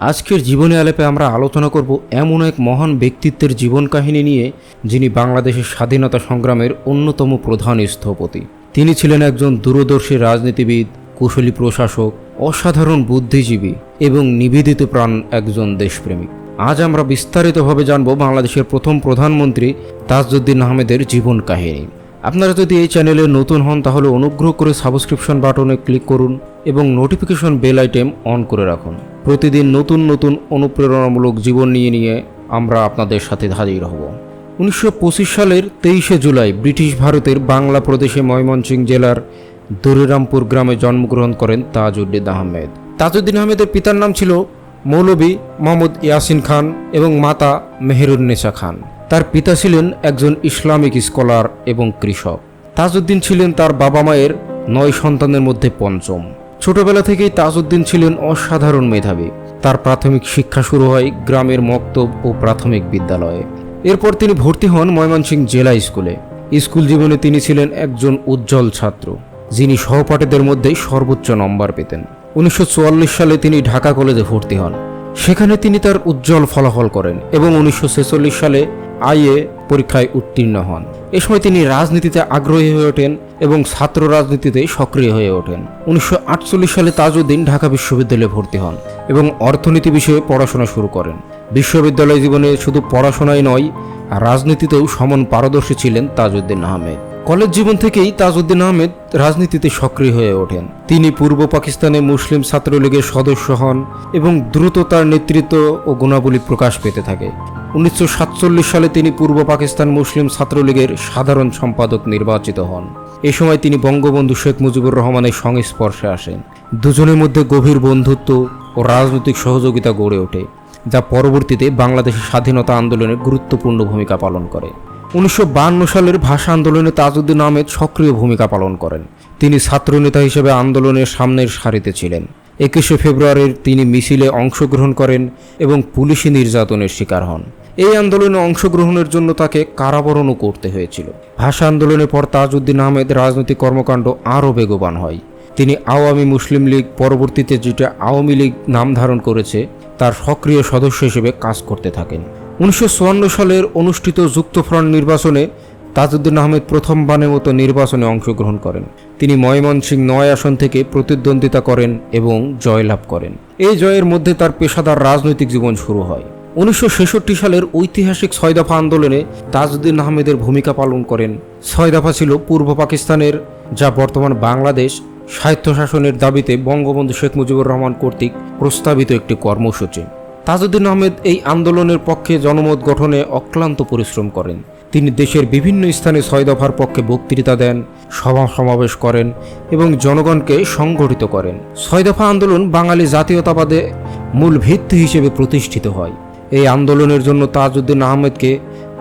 আজকের জীবনে আলেপে আমরা আলোচনা করব এমন এক মহান ব্যক্তিত্বের জীবন কাহিনী নিয়ে, যিনি বাংলাদেশের স্বাধীনতা সংগ্রামের অন্যতম প্রধান স্থপতি। তিনি ছিলেন একজন দূরদর্শী রাজনীতিবিদ, কুশলী প্রশাসক, অসাধারণ বুদ্ধিজীবী এবং নিবেদিত প্রাণ একজন দেশপ্রেমিক। আজ আমরা বিস্তারিতভাবে জানব বাংলাদেশের প্রথম প্রধানমন্ত্রী তাজউদ্দিন আহমেদের জীবন কাহিনী। আপনারা যদি এই চ্যানেলে নতুন হন, তাহলে অনুগ্রহ করে সাবস্ক্রিপশন বাটনে ক্লিক করুন এবং নোটিফিকেশন বেল আইটেম অন করে রাখুন। প্রতিদিন নতুন নতুন অনুপ্রেরণামূলক জীবন নিয়ে নিয়ে আমরা আপনাদের সাথে হাজির হব। উনিশশো পঁচিশ সালের তেইশে জুলাই ব্রিটিশ ভারতের বাংলা প্রদেশে ময়মনসিংহ জেলার দরিরামপুর গ্রামে জন্মগ্রহণ করেন তাজউদ্দিন আহমেদ। তাজউদ্দিন আহমেদের পিতার নাম ছিল মৌলভী মোহাম্মদ ইয়াসিন খান এবং মাতা মেহেরুন্নেসা খান। তার পিতা ছিলেন একজন ইসলামিক স্কলার এবং কৃষক। তাজউদ্দিন ছিলেন তার বাবা মায়ের নয় সন্তানের মধ্যে পঞ্চম। ছোটবেলা থেকেই তাজউদ্দিন ছিলেন অসাধারণ মেধাবী। তার প্রাথমিক শিক্ষা শুরু হয় গ্রামের মক্তব ও প্রাথমিক বিদ্যালয়ে। এরপর তিনি ভর্তি হন ময়মনসিংহ জেলা স্কুলে। স্কুল জীবনে তিনি ছিলেন একজন উজ্জ্বল ছাত্র, যিনি সহপাঠীদের মধ্যে সর্বোচ্চ নম্বর পেতেন। উনিশশো চুয়াল্লিশ সালে তিনি ঢাকা কলেজে ভর্তি হন। সেখানে তিনি তার উজ্জ্বল ফলাফল করেন এবং উনিশশো ছেচল্লিশ সালে আইএ পরীক্ষায় উত্তীর্ণ হন। এ সময় তিনি রাজনীতিতে আগ্রহী হয়ে ওঠেন এবং ছাত্র রাজনীতিতে সক্রিয় হয়ে ওঠেন। উনিশশো আটচল্লিশ সালে তাজউদ্দিন ঢাকা বিশ্ববিদ্যালয়ে ভর্তি হন এবং অর্থনীতি বিষয়ে পড়াশোনা শুরু করেন। বিশ্ববিদ্যালয় জীবনে শুধু পড়াশোনাই নয়, রাজনীতিতেও সমান পারদর্শী ছিলেন তাজউদ্দিন আহমেদ। কলেজ জীবন থেকেই তাজউদ্দিন আহমেদ রাজনীতিতে সক্রিয় হয়ে ওঠেন। তিনি পূর্ব পাকিস্তানে মুসলিম ছাত্রলীগের সদস্য হন এবং দ্রুত তার নেতৃত্ব ও গুণাবলী প্রকাশ পেতে থাকে। উনিশশো সাতচল্লিশ সালে তিনি পূর্ব পাকিস্তান মুসলিম ছাত্রলীগের সাধারণ সম্পাদক নির্বাচিত হন। এ সময় তিনি বঙ্গবন্ধু শেখ মুজিবুর রহমানের সংস্পর্শে আসেন। দুজনের মধ্যে গভীর বন্ধুত্ব ও রাজনৈতিক সহযোগিতা গড়ে ওঠে, যা পরবর্তীতে বাংলাদেশের স্বাধীনতা আন্দোলনে গুরুত্বপূর্ণ ভূমিকা পালন করে। উনিশশো সালের ভাষা আন্দোলনে তাজউদ্দিন আহমেদ সক্রিয় ভূমিকা পালন করেন। তিনি ছাত্রনেতা হিসেবে আন্দোলনের সামনের সারিতে ছিলেন। একুশে ফেব্রুয়ারির তিনি মিছিলে অংশগ্রহণ করেন এবং পুলিশি নির্যাতনের শিকার হন। এই আন্দোলনে অংশগ্রহণের জন্য তাকে কারাবরণও করতে হয়েছিল। ভাষা আন্দোলনের পর তাজউদ্দিন আহমেদ রাজনৈতিক কর্মকাণ্ড আরও বেগবান হয়। তিনি আওয়ামী মুসলিম লীগ পরবর্তীতে যেটা আওয়ামী লীগ নাম ধারণ করেছে, তার সক্রিয় সদস্য হিসেবে কাজ করতে থাকেন। উনিশশো চুয়ান্ন সালের অনুষ্ঠিত যুক্তফ্রন্ট নির্বাচনে তাজউদ্দিন আহমেদ প্রথমবারের মতো নির্বাচনে অংশগ্রহণ করেন। তিনি ময়মনসিংহ নয় আসন থেকে প্রতিদ্বন্দ্বিতা করেন এবং জয়লাভ করেন। এই জয়ের মধ্যে তার পেশাদার রাজনৈতিক জীবন শুরু হয়। উনিশশো ছেষট্টি সালের ঐতিহাসিক ছয় দফা আন্দোলনে তাজউদ্দিন আহমেদের ভূমিকা পালন করেন। ছয় দফা ছিল পূর্ব পাকিস্তানের, যা বর্তমান বাংলাদেশ স্বায়ত্তশাসনের দাবিতে বঙ্গবন্ধু শেখ মুজিবুর রহমান কর্তৃক প্রস্তাবিত একটি কর্মসূচি। তাজউদ্দিন আহমেদ এই আন্দোলনের পক্ষে জনমত গঠনে অক্লান্ত পরিশ্রম করেন। তিনি দেশের বিভিন্ন স্থানে ছয় দফার পক্ষে বক্তৃতা দেন, সভা সমাবেশ করেন এবং জনগণকে সংগঠিত করেন। ছয় দফা আন্দোলন বাঙালি জাতীয়তাবাদে মূল ভিত্তি হিসেবে প্রতিষ্ঠিত হয়। এই আন্দোলনের জন্য তাজউদ্দিন আহমেদকে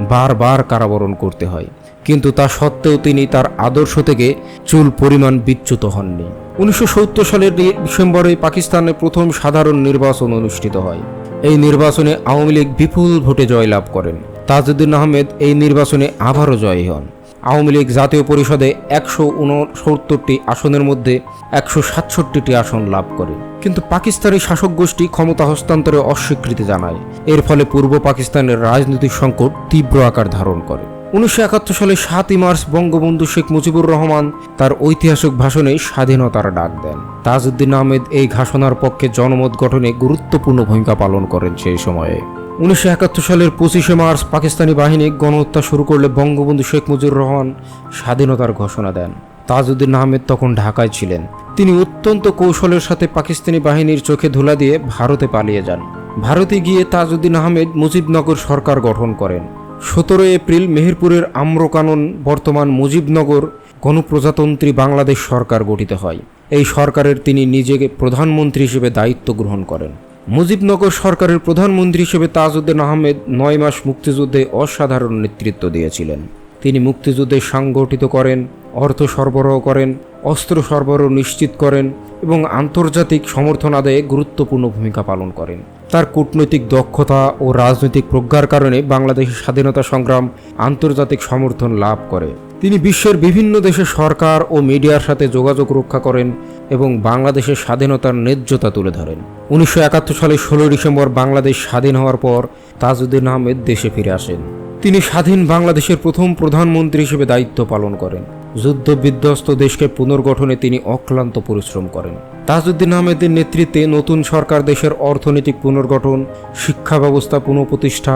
বারবার কারাবরণ করতে হয়। কিন্তু তা সত্ত্বেও তিনি তার আদর্শ থেকে চুল পরিমাণ বিচ্যুত হননি। উনিশশো সালের ডিসেম্বরে পাকিস্তানে প্রথম সাধারণ নির্বাচন অনুষ্ঠিত হয়। এই নির্বাচনে আওয়ামী লীগ বিপুল ভোটে জয়লাভ করেন। তাজউদ্দিন আহমেদ এই নির্বাচনে আবারও জয়ী হন। আওয়ামী লীগ জাতীয় পরিষদে একশো উনসত্তরটি আসনের মধ্যে একশো সাতষট্টিটি আসন লাভ করে। কিন্তু পাকিস্তানি শাসক গোষ্ঠী ক্ষমতা হস্তান্তরে অস্বীকৃতি জানায়। এর ফলে পূর্ব পাকিস্তানের রাজনৈতিক সংকট তীব্র আকার ধারণ করে। উনিশশো একাত্তর সালে সাতই মার্চ বঙ্গবন্ধু শেখ মুজিবুর রহমান তার ঐতিহাসিক ভাষণে স্বাধীনতার ডাক দেন। তাজউদ্দিন আহমেদ এই ঘোষণার পক্ষে জনমত গঠনে গুরুত্বপূর্ণ ভূমিকা পালন করেন সেই সময়ে। উনিশশো একাত্তর সালের পঁচিশে মার্চ পাকিস্তানি বাহিনী গণহত্যা শুরু করলে বঙ্গবন্ধু শেখ মুজিবুর রহমান স্বাধীনতার ঘোষণা দেন। তাজউদ্দিন আহমেদ তখন ঢাকায় ছিলেন। তিনি অত্যন্ত কৌশলের সাথে পাকিস্তানি বাহিনীর চোখে ধুলা দিয়ে ভারতে পালিয়ে যান। ভারতে গিয়ে তাজউদ্দিন আহমেদ মুজিবনগর সরকার গঠন করেন। সতেরো এপ্রিল মেহেরপুরের আম্রকানন বর্তমান মুজিবনগর গণপ্রজাতন্ত্রী বাংলাদেশ সরকার গঠিত হয়। এই সরকারের তিনি নিজেকে প্রধানমন্ত্রী হিসেবে দায়িত্ব গ্রহণ করেন। মুজিবনগর সরকারের প্রধানমন্ত্রী হিসেবে তাজউদ্দিন আহমেদ নয় মাস মুক্তিযুদ্ধে অসাধারণ নেতৃত্ব দিয়েছিলেন। তিনি মুক্তিযুদ্ধে সংগঠিত করেন, অর্থ সরবরাহ করেন, অস্ত্র সরবরাহ নিশ্চিত করেন এবং আন্তর্জাতিক সমর্থন আদায়ে গুরুত্বপূর্ণ ভূমিকা পালন করেন। তার কূটনৈতিক দক্ষতা ও রাজনৈতিক প্রজ্ঞার কারণে বাংলাদেশের স্বাধীনতা সংগ্রাম আন্তর্জাতিক সমর্থন লাভ করে। তিনি বিশ্বের বিভিন্ন দেশের সরকার ও মিডিয়ার সাথে যোগাযোগ রক্ষা করেন এবং বাংলাদেশের স্বাধীনতার ন্যায্যতা তুলে ধরেন। উনিশশো একাত্তর সালের ষোলো ডিসেম্বর বাংলাদেশ স্বাধীন হওয়ার পর তাজউদ্দিন আহমেদ দেশে ফিরে আসেন। তিনি স্বাধীন বাংলাদেশের প্রথম প্রধানমন্ত্রী হিসেবে দায়িত্ব পালন করেন। যুদ্ধ বিধ্বস্ত দেশকে পুনর্গঠনে তিনি অক্লান্ত পরিশ্রম করেন। তাজউদ্দিন আহমেদের নেতৃত্বে নতুন সরকার দেশের অর্থনৈতিক পুনর্গঠন, শিক্ষা ব্যবস্থা পুনঃপ্রতিষ্ঠা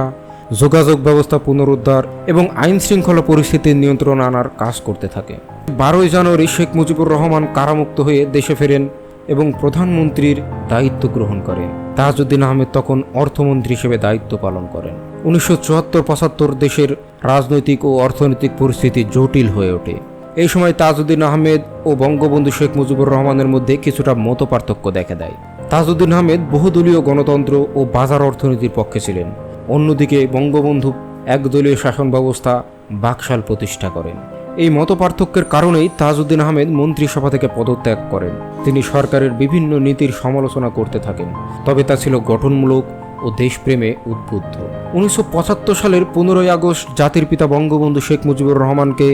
যোগাযোগ ব্যবস্থা পুনরুদ্ধার এবং আইন শৃঙ্খলা পরিস্থিতির নিয়ন্ত্রণ আনার কাজ করতে থাকে। বারোই জানুয়ারি শেখ মুজিবুর রহমান কারামুক্ত হয়ে দেশে ফেরেন এবং প্রধানমন্ত্রীর দায়িত্ব গ্রহণ করেন। তাজউদ্দিন আহমেদ তখন অর্থমন্ত্রী হিসেবে দায়িত্ব পালন করেন। উনিশশো চুয়াত্তর পঁচাত্তর দেশের রাজনৈতিক ও অর্থনৈতিক পরিস্থিতি জটিল হয়ে ওঠে। এই সময় তাজউদ্দিন আহমেদ ও বঙ্গবন্ধু শেখ মুজিবুর রহমানের মধ্যে কিছুটা মতপার্থক্য দেখা দেয়। তাজউদ্দিন আহমেদ বহুদলীয় গণতন্ত্র ও বাজার অর্থনীতির পক্ষে ছিলেন। অন্যদিকে বঙ্গবন্ধু একদলীয় শাসন ব্যবস্থা বাকশাল প্রতিষ্ঠা করেন। এই মতপার্থক্যের কারণেই তাজউদ্দিন আহমেদ মন্ত্রিসভা থেকে পদত্যাগ করেন। তিনি সরকারের বিভিন্ন নীতির সমালোচনা করতে থাকেন, তবে তা ছিল গঠনমূলক ও দেশপ্রেমে উদ্বুদ্ধ। উনিশশো পঁচাত্তর সালের পনেরোই আগস্ট জাতির পিতা বঙ্গবন্ধু শেখ মুজিবুর রহমানকে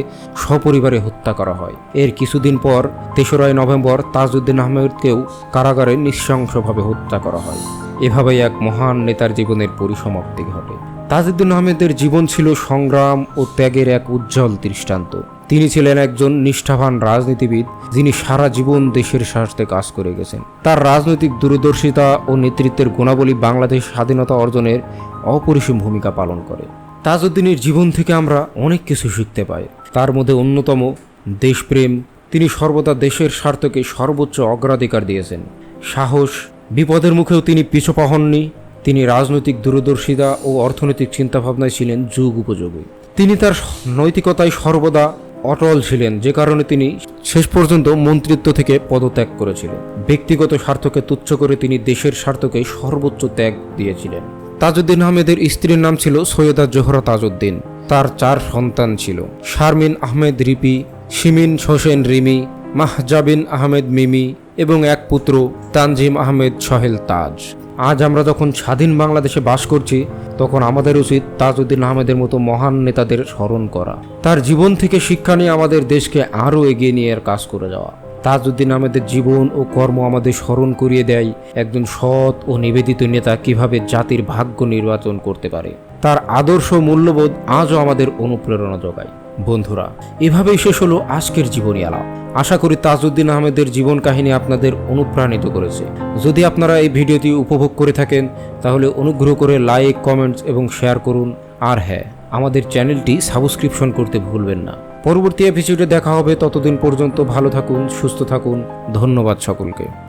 সপরিবারে হত্যা করা হয়। এর কিছুদিন পর তেসরাই নভেম্বর তাজউদ্দিন আহমেদকেও কারাগারে নৃশংসভাবে হত্যা করা হয়। এভাবেই এক মহান নেতার জীবনের পরিসমাপ্তি ঘটে। তাজউদ্দিন আহমেদের জীবন ছিল সংগ্রাম ও ত্যাগের এক উজ্জ্বল দৃষ্টান্ত। তিনি ছিলেন একজন নিষ্ঠাবান রাজনীতিবিদ, যিনি সারা জীবন দেশের স্বার্থে কাজ করে গেছেন। তার রাজনৈতিক দূরদর্শিতা ও নেতৃত্বের গুণাবলী বাংলাদেশ স্বাধীনতা অর্জনের অপরিসীম ভূমিকা পালন করে। তাজউদ্দিনের জীবন থেকে আমরা অনেক কিছু শিখতে পাই। তার মধ্যে অন্যতম দেশপ্রেম। তিনি সর্বদা দেশের স্বার্থকে সর্বোচ্চ অগ্রাধিকার দিয়েছেন। সাহস বিপদের মুখেও তিনি পিছপা হননি। তিনি রাজনৈতিক দূরদর্শিতা ও অর্থনৈতিক চিন্তাভাবনায় ছিলেন যুগ উপযোগী। তিনি তার নৈতিকতায় সর্বদা অটল ছিলেন, যে কারণে তিনি শেষ পর্যন্ত মন্ত্রিত্ব থেকে পদত্যাগ করেছিলেন। ব্যক্তিগত স্বার্থকে তুচ্ছ করে তিনি দেশের স্বার্থকে সর্বোচ্চ ত্যাগ দিয়েছিলেন। তাজউদ্দিন আহমেদের স্ত্রীর নাম ছিল সৈয়দা জোহরা তাজউদ্দিন। তার চার সন্তান ছিল, শারমিন আহমেদ রিপি, শিমিন হোসেন রিমি, মাহজাবিন আহমেদ মিমি এবং এক পুত্র, তানজিম আহমেদ সহেল তাজ। আজ আমরা যখন স্বাধীন বাংলাদেশে বাস করছি, তখন আমাদের উচিত তাজউদ্দিন আহমেদের মতো মহান নেতাদের স্মরণ করা। তার জীবন থেকে শিক্ষা নিয়ে আমাদের দেশকে আরও এগিয়ে নিয়ে কাজ করে যাওয়া। তাজউদ্দিন আহমেদের জীবন ও কর্ম আমাদের স্মরণ করিয়ে দেয় একজন সৎ ও নিবেদিত নেতা কীভাবে জাতির ভাগ্য নির্বাচন করতে পারে। তার আদর্শ মূল্যবোধ আজও আমাদের অনুপ্রেরণা যোগায়। বন্ধুরা, এভাবেই শেষ হলো আজকের জীবনী আলাপ আশা করি তাজউদ্দিন আহমেদের জীবন কাহিনী আপনাদের অনুপ্রাণিত করেছে। যদি আপনারা এই ভিডিওটি উপভোগ করে থাকেন, তাহলে অনুগ্রহ করে লাইক, কমেন্টস এবং শেয়ার করুন। আর হ্যাঁ আমাদের চ্যানেলটি সাবস্ক্রিপশন করতে ভুলবেন না। পরবর্তী এপিসোডে দেখা হবে। ততদিন পর্যন্ত ভালো থাকুন, সুস্থ থাকুন। ধন্যবাদ সকলকে।